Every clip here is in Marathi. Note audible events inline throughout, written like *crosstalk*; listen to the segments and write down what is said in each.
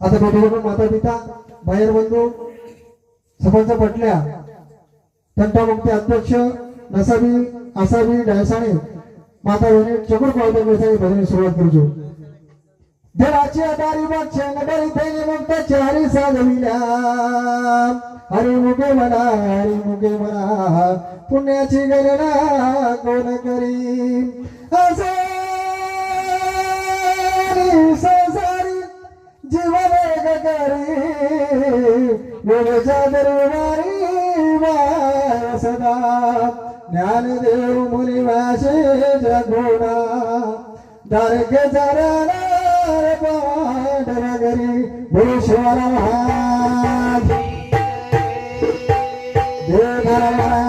आता भेटीकडून माता पिता बाहेर बंधू सरपंच पटल्या. तंटामुक्ती अध्यक्ष नसावी असावी डायसाने माता बहिणी चकुर पावते मिळसाने भजनी सुरुवात करतो देवाची अदारी मग नगरी थैली मुक्त चारी साधविल्या. हरी मुगे म्हणा हरी मुगे म्हणा पुण्याची गणना कोण करी असे दरबारी वाय सदा. ज्ञानदेव मुनी वाशे जगोना दारके जाणार पांढरगरी भूश्वर महाराज. देवधर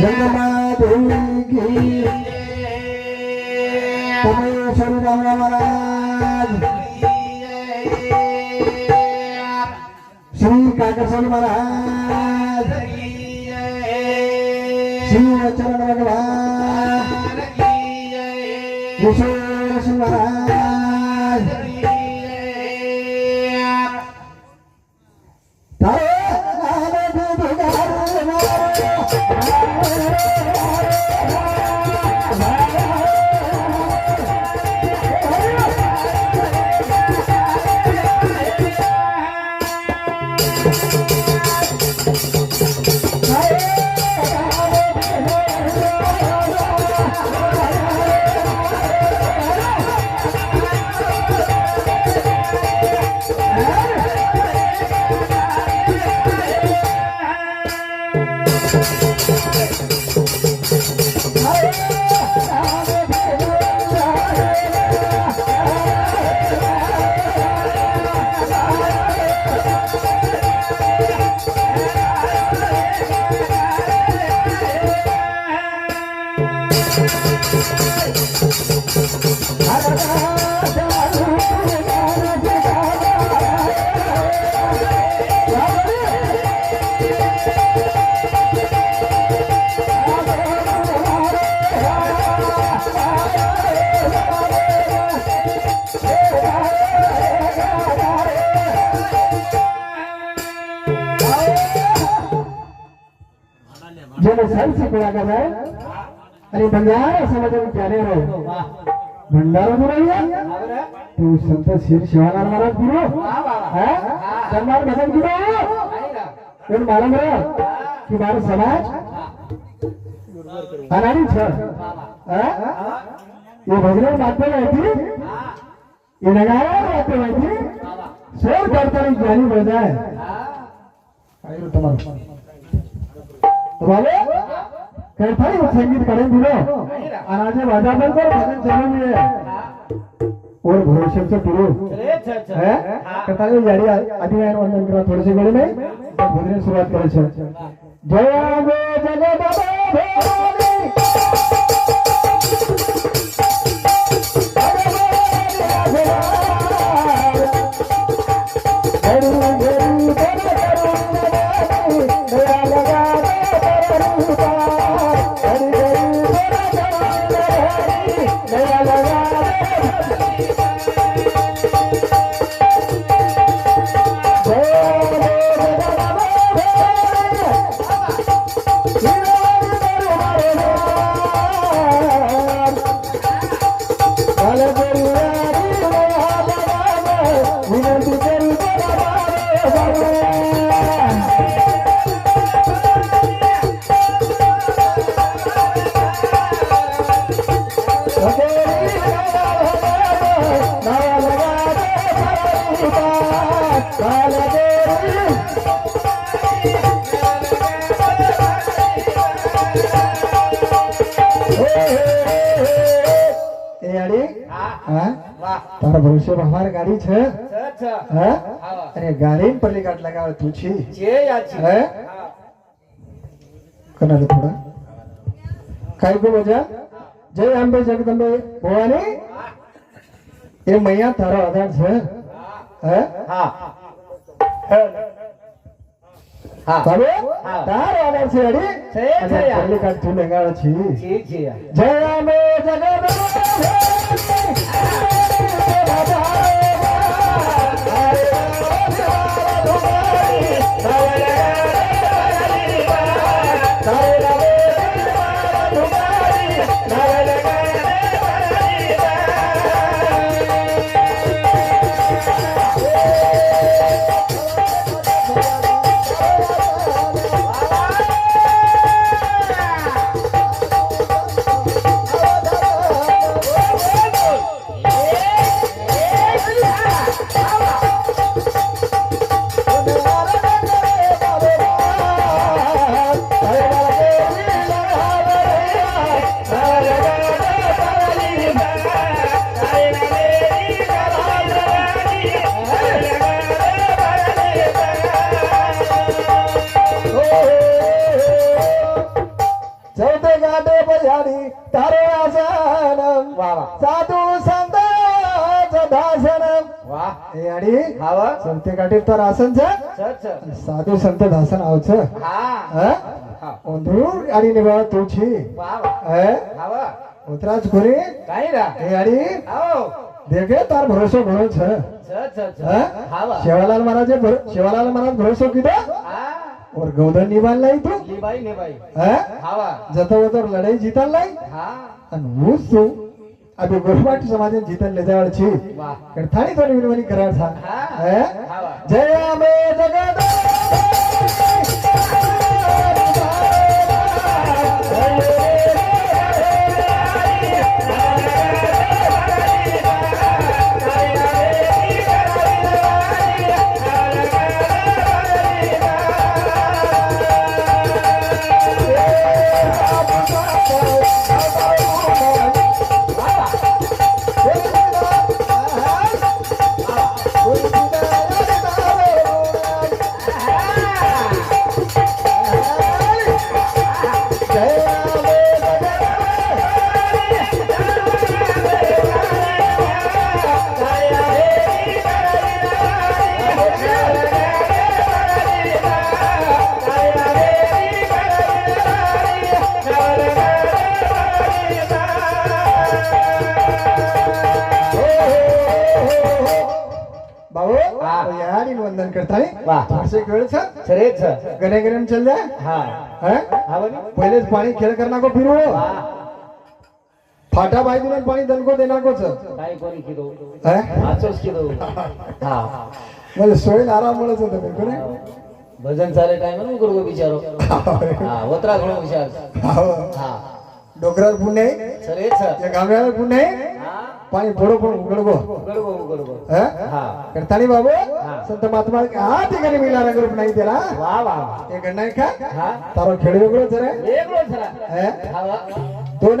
जगन्नाथ देवी की परमेश्वर महाराज श्री काकसर महाराज श्री वचन भगवान अरे बंजारा समाजाला त्याने भंडारा गुरु तू संत श्री शिवानार महाराज गुरु. सरदार भजन गुरु. कोण मला बरं की मार समाज? अनारी छ भजन माध्यम माहिती ये सोड करताना ज्ञानी बजाय काय तुम्हाला. तुम्हाला? काही फार संगीत करून दिलं आणि आज वाजाबंद भजन चालू आहे और भविष्याचं पुरो कथाने जाडी आधी आहे वंदन करा थोडेसे वेळ नाही भजने सुरुवात करायची जय गे जगदंबे હા અને ગાડી પરલી કાટ લગાવે તું છી હે કનાલે થોડા काय गो मजा जय आंबे जगदंबे भवानी એ મૈયા તારો આધાર છે હે હા. બાબુ હા. તાર ઓનર છે અડી છે, અને છે યાર. પહેલી કાઢ તું લેંગાડો છી જી જી યાર. જય મે જગત ચૌથે ગાડે તાર આસન છે સચ સચ. સાધુ સંત દાસન આવશે હા હે હા. ઊંધું આડી નિભાવ તું છી વાહ વાહ. હે હા વાહ. ઉતરાજ ખોરી કાંઈ રા. એ આડી આવો. દેખે તાર ભરોસો ઘણો છે સચ સચ સચ. હે હા વાહ. શિવાલાલ મહારાજે ભરો- શિવાલાલ મહારાજ ભરોસો કીધો હા. और ગૌધન નિવાન લઈ તું લીભાઈ ને ભાઈ. હે હા વાહ. જતો વતો લડાઈ જીતન લઈ હા. અને હું શું అది బహుమాటి సమాజం జీతం లేదేవాడు చి కడతాని తోటి విలువని కరాడు సార్ జయ మే జగదా आणि वंदन करताय. वाह थोडसे गणे गणे चल पहिलेच पाणी खेळ कर नको फिरू. फाटा बाई दिलं पाणी दलको देणार कोच काय कोणी आराम आचोच होत बिलकुल भजन चाले टाइम ना गुरु विचारो हा वत्रा घणो विचार हो. हा. डोंगरावर पुणे? Sir sir. या पुणे? पाणी थोडं पण उघडगो करताळी बाबू संत महात्मा हा ठिकाणी मिळणारा ग्रुप नाही त्याला. ते नाही का? तारो खेळ वेगळोच दोन दोन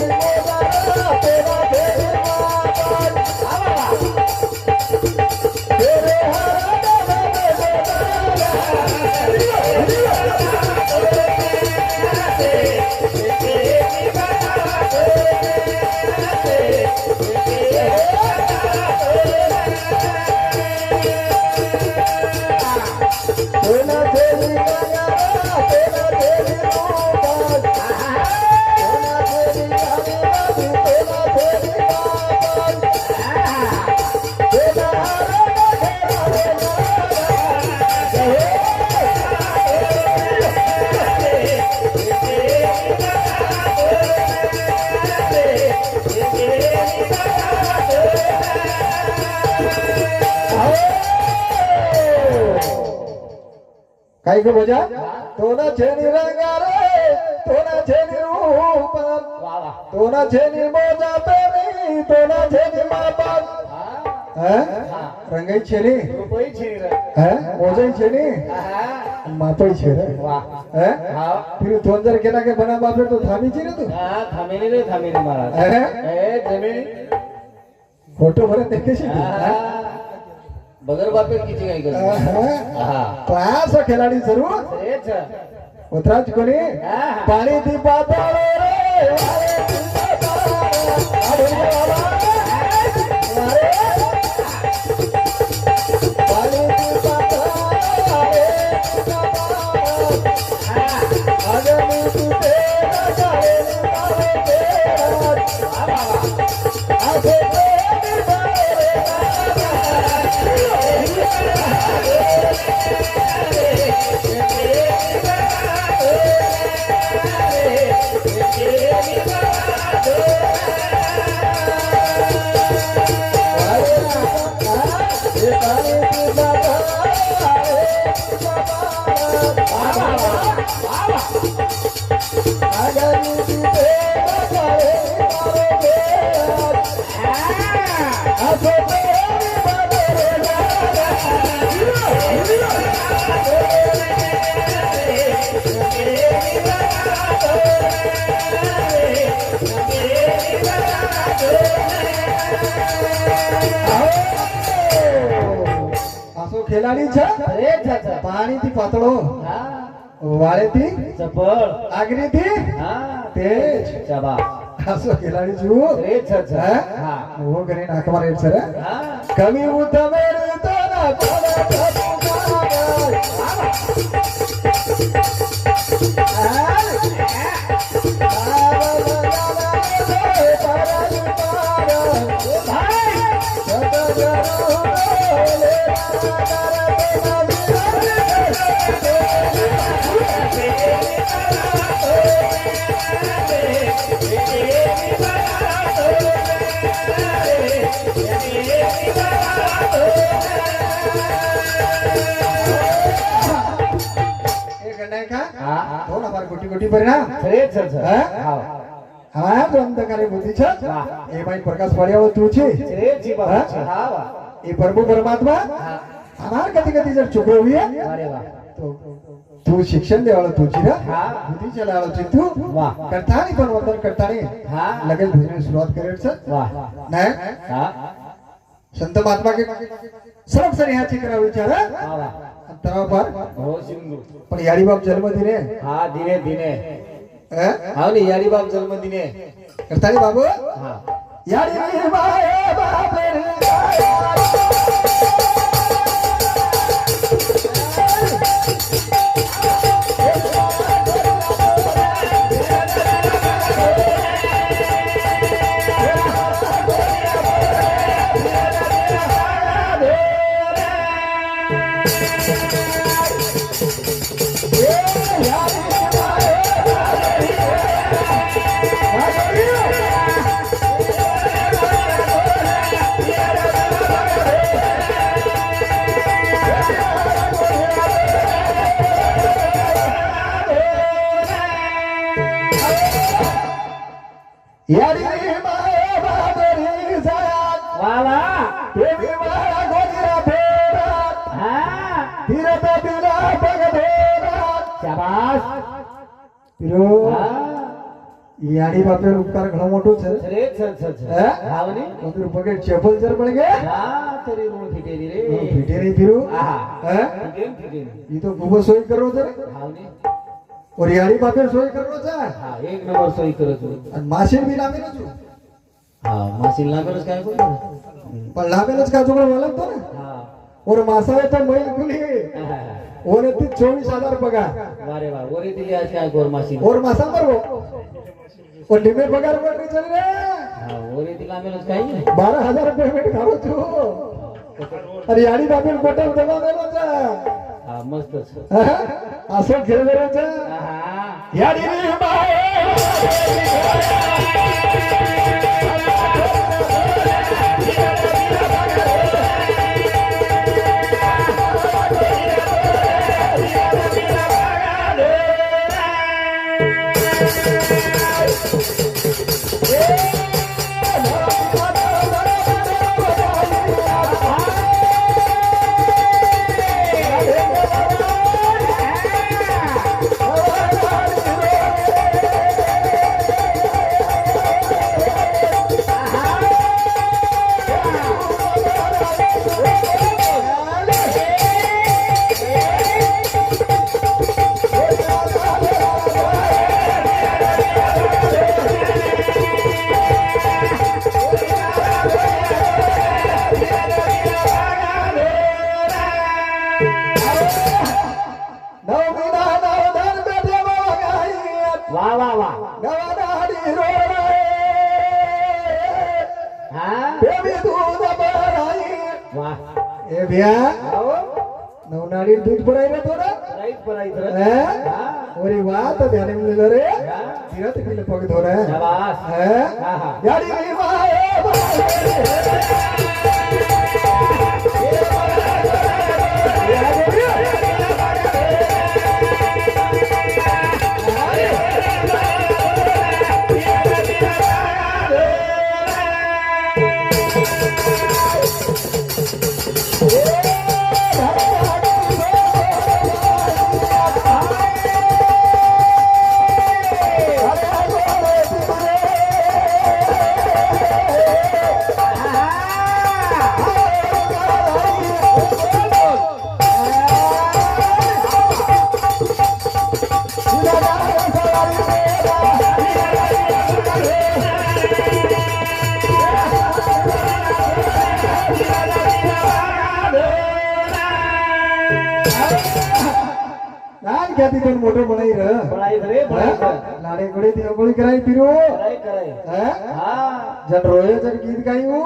काय ग बोजा तोना छेनी रंगा रे तोना छेनी रूप. वा वा. तोना छेनी मोजा पेनी तोना छेनी मापात. हा. हा? रंगाई छेनी. मोजाई छेनी. मापाई छे रे वा. हा? फिर तोन जर केला के बना बापरे तो थामी ची रे तू. थांबेली रे थांबेली महाराज? ए जमीन. फोटो भरत देखेशी तू हा? बगर बापे किती काही असा खेळाडी जरूर. उतराच कोणी. पाणी ती पाताळ रे असे खेळाडी पाणी ती पातळो. वाळे ती. चपळ. आगरी ती. तेज. चबा असो खेळाडी जू तेच अच्छा हा? हा हो गणे नाक मारे सर हा कमी उतमेर तोना तोना तोना हा हो ना फार कोटी कोटी परिणाम तेच अच्छा हा? हा હા અંધકારે બુદ્ધિ છે વાહ. એ ભાઈ પ્રકાશ પાડ્યાવો તું છે तेच जी बाबा हा वा એ પ્રભુ પરમાત્મા हा અમાર કદી કદી જર છોકરો હોય अरे वा તો તું શિક્ષણ દેવાળો તું છે ને હા બુદ્ધિ ચલાવાળો છે તું વાહ. કરતા નહીં પણ વંદન કરતા નહીં હા લગન ભજન શરૂઆત કરે છે वा ને हा સંત મહાત્મા કે સરસ સર યાચી કરાવી तळापार हो सिंधू पण यारीबाब जन्मदिने? हा दिने दिने. हा? ना यारीबाब जन्मदिने. करता रे बाबू? हा. यारीबाब યાડી બાપે ઉપકાર ઘણો મોટો છે तेच अच्छा હે? हा वनी મંદિર પગે ચેપલ જર પડ ગે हा तरी ऋण फिटेली रे ફીટે નહીં પીરો हा હે फिटेल फिटेल ઈ તો ખૂબ સોય કરવો છે हा वनी ઓર યાડી બાપે સોય કરવો છે हा एक नंबर सोयी करत होतो. અને માસીન બી લાવેલો છું हा मासील लागलच काय बोल પણ લાવેલો જ કાચો પણ વળગતો ને हा ઓર માસાએ તો મૈલ ખુલી ઓરે તી ચોવીસ હજાર પગાર वारे वा वरे दिली आज काय गोर मासील ઓર पण डिबेट पगार काही नाही. बारा हजार रुपये भेट खाऊ तू. अरे याडी बाबी पटेल जमा करायचा मस्त. असं खेळ વાત ધ્યાન એમ ನಾನ್ ಖ್ಯಾತಿ ತೋರ್ ಮೋಟರ್ ಬಣೈ ರ ಬಣೈ ರೆ ಲಾಡೆ ಗಡೆ ದಿನಗೊಳಿ ಕರಾಯಿ ತಿರು ಕರಾಯಿ ಕರಾಯಿ ಹಾ ಜನ ರೋಯ ಜನ ಗೀತ ಗಾಯಿವು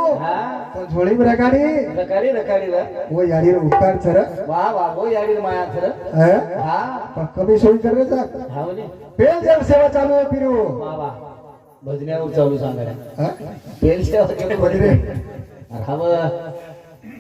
ತನ್ ಝೋಳಿ ರಕಾಡಿ ರಕಾಡಿ ರಕಾಡಿ ಓ ಯಾಡಿ ರ ಉಕ್ಕಾರ ಸರ ವಾ ವಾ ಓ ಯಾಡಿ ರ ಮಾಯಾ ಸರ ಹಾ ಪಕ್ಕ ಬಿ ಸೋಯಿ ಕರೆ ಸರ್ ಹಾವನೆ पेल देव सेवा चालू आहे पिरू बाबा भजन्यावर चालू सांगा पेल सेवा केलं भजने हा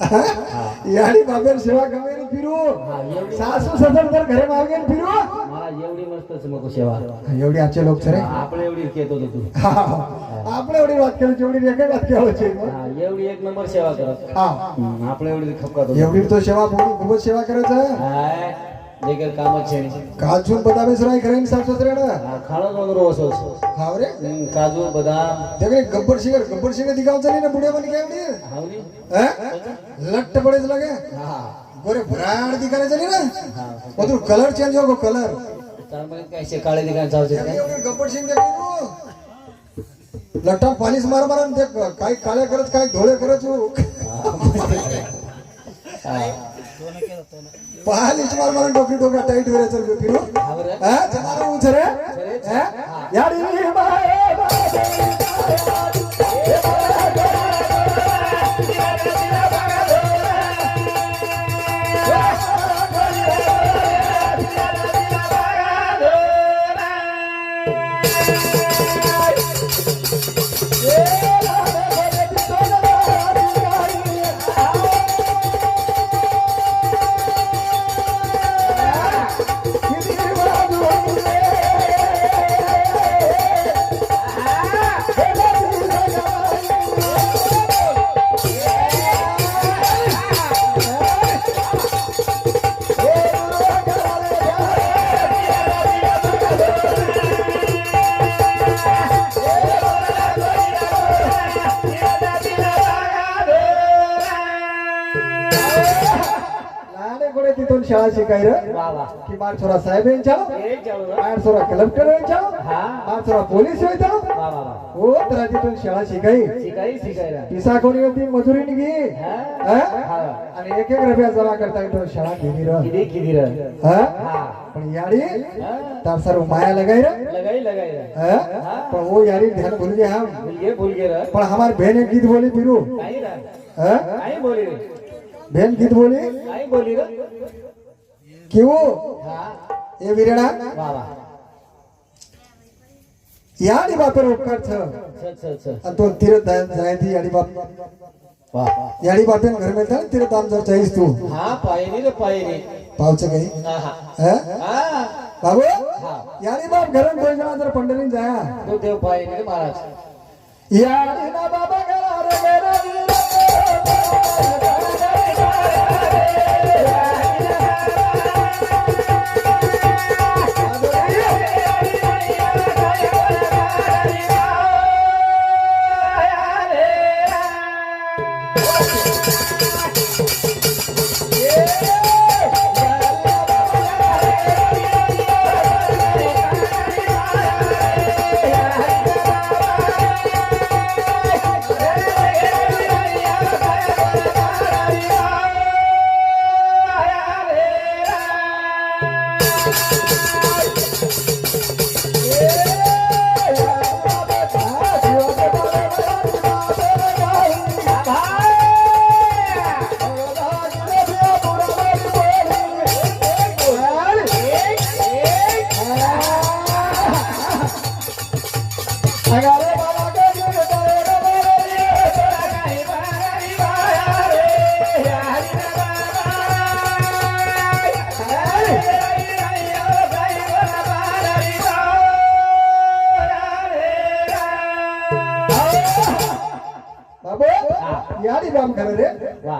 याने मागेल सेवा कमेल फिरू. सासू सदर तर घरे मागेल फिरू. एवढी मस्तच मग सेवा. एवढी आजचे लोक सर. आपण एवढी केत होतो तू. आपण एवढी वाद केली जेवढी एका वाद केली एवढी एक नंबर सेवा करत. आपण एवढी खपकात एवढी तो सेवा खूपच सेवा करायचं. लेकिन काम अच्छे हैं काजू બદામ इस राय સાફ साफ सुथरे ना? खाना कौन रोज ઓસો ખાવ રે काजू કાજુ બદામ देखने गब्बर सिंगर गब्बर सिंगर दिखाओ चली ना बुढ़िया बन के हाँ हावरी हैं? लट्ट बड़े से लगे गोरे ब्रांड दिखाने चली ना? तू कलर चेंज होगा कलर काले મને કઈ છે કાળે દેખાણ ચાવ છે गब्बर सिंग लट्टा पॉलिश मार मारा ते काय काळे करत काय धोळे करत *laughs* पहली तुम्हारे मन डोकी डोका टाइट हो रहा चल पे फिरो हां तुम्हारा पूछ रहे हैं यार ये बाबा कि साहेब यांच्यावर कलेक्टर यांच्यावर बारसोरा पोलीस यांच्यावर हो तर तिथून शाळा शिकाई. पिसा कोणी होती? मजुरी निघी. आणि एक एक रुपया जमा करता इथून शाळा घेली पण यारी तर सर्व माया लगाई पण वो यारी ध्यान भूल हम. भूल गए पण बहन गीत बोली बिरू बोली बहन गीत बोली? बोली घेऊ हे. विरणा या आणि बापेर उपकार आणि तो तीर्थ जयंती आणि बाप. याडी बापेन घर मिळता तीर्थ आमचा चाळीस तू. हा पायरी रे पायरी. पावचं काही? बाबू? याडी बाप घरून भोजना जर पंढरी जाया. तो देव पायरी महाराज. याडी ना बाबा घरा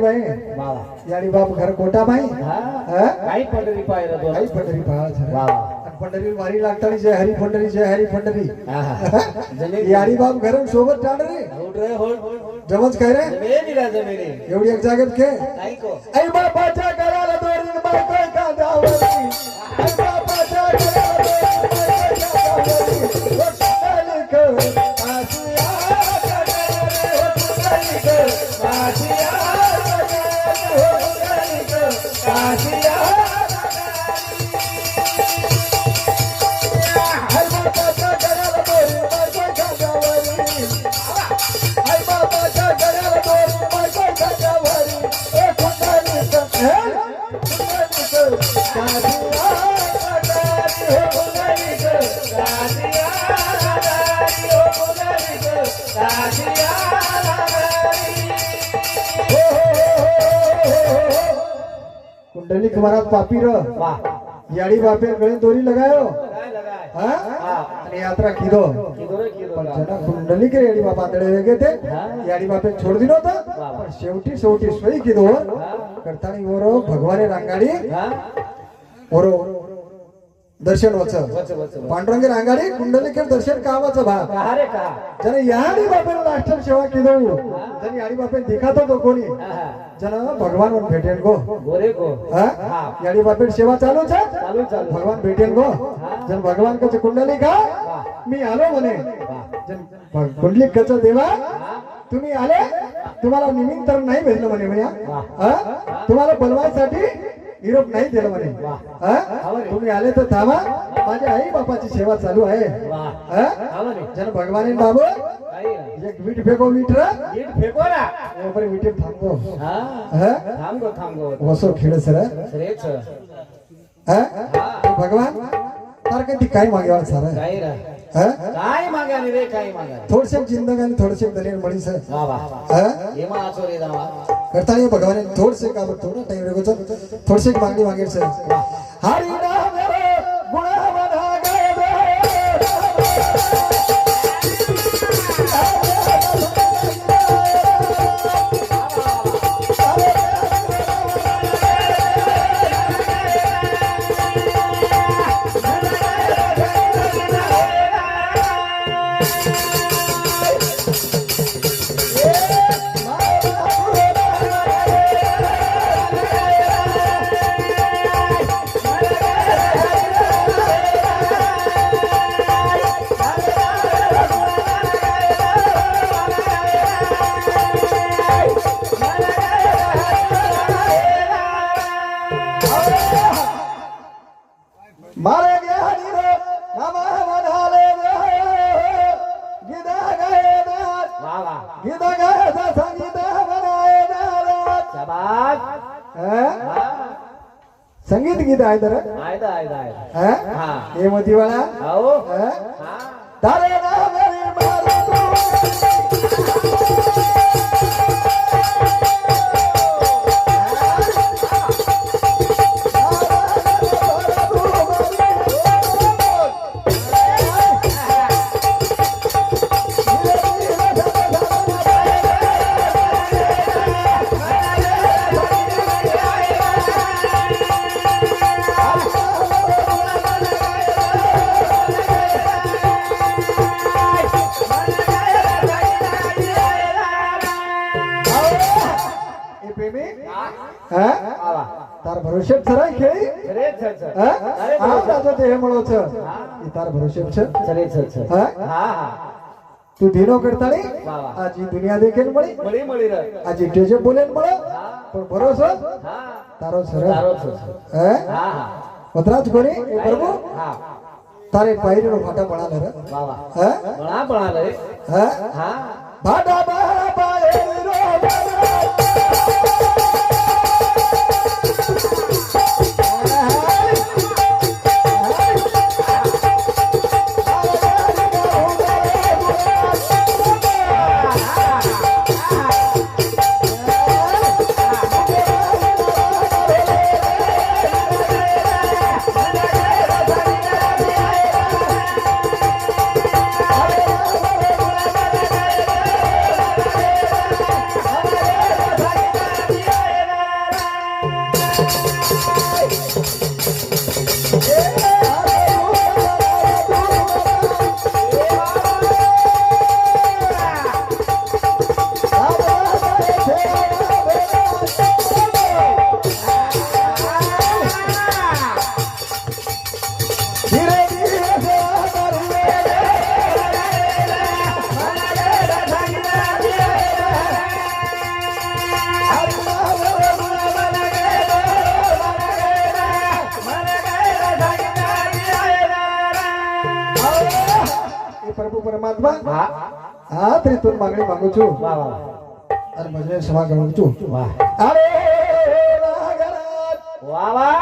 पंढरी बाई. वा याडी बाप घर कोटा बाई? हा? काही पंढरी पाहिलं तो काही पंढरी पहा वा वा. आणि पंढरी वारी लागताना जय हरी पंढरी जय हरी पंढरी. हा हा. जमीन याडी बाप घर सोबत होल्ड रे. जमच काय रे? जमीन एवढी एक जागेत को आई बापाच्या घराला दोरीन बायको महाराज पापी र वा याडी बापे गळे दोरी लगायो। हा? यात्रा किदो। पण जना कुंडलिक रे याडी बापा आंधळे वेगळे ते. याडी बापे छोड दिलो होता पण शेवटी शेवटी सोयी किदो। करतानी ओरो भगवाने रांगाडी। हा। ओरो दर्शन वच पांडुरंगी रांगाडी कुंडलिक दर्शन कामाचं भा का? का जन याडी बापे लास्टर सेवा किदो जन याडी बापे दिखातो तो कोणी? जन भगवान वन भेटेल गो. गोरे को हा? याडी बापे सेवा चालू छे चालू चालू. भगवान भेटेल गो. जन भगवान कच कुंडलिक हा. मी आलो म्हणे. जन कुंडलिक कच देवा तुम्ही आले? तुम्हाला निमित्त नाही भेटलं म्हणे भैया? तुम्हाला बोलवायसाठी निरोप नाही दिला म्हणे. हा? तुम्ही आले तर थांबा. माझ्या आई बापाची सेवा चालू आहे. जन भगवान बाबू. एक वीट फेको वीट रा. नीट फेको रा बरे विटे थांबो हा. हा? थांब गो थांब. गो वसो खेळ सर हा? भगवान तार कधी काय मागेवाल सर? रा? काय मागाने रे काय मागा थोडसे जिंदग आणि थोडसे दलेर मळी सर करता ये भगवान थोडसे का थोडा टाइम थोडसे मागणी मागेल सर. हरी તું ધીનો કરતા નહીં? વાહ, વાહ. આ જી દુનિયા દેખે ને મળી? મળી મળી રહે. આજી ટેજે બોલે ને મળે? પણ ભરોસો? તારો છે હે? હા હા. વતરાજ કોની? એ પ્રભુ? હા. તારે પાયરીનો ફાટા પડા લે રે વાહ વાહ. હે? ભણા પડા લે હે? હા. ભાડા પરમાત્મા હા હા ત્રિતુલ માંગણી માંગુ છું. વાહ વાહ અને ભજને ક્ષમા કરું છું. વાહ. અરે વાહ વાહ.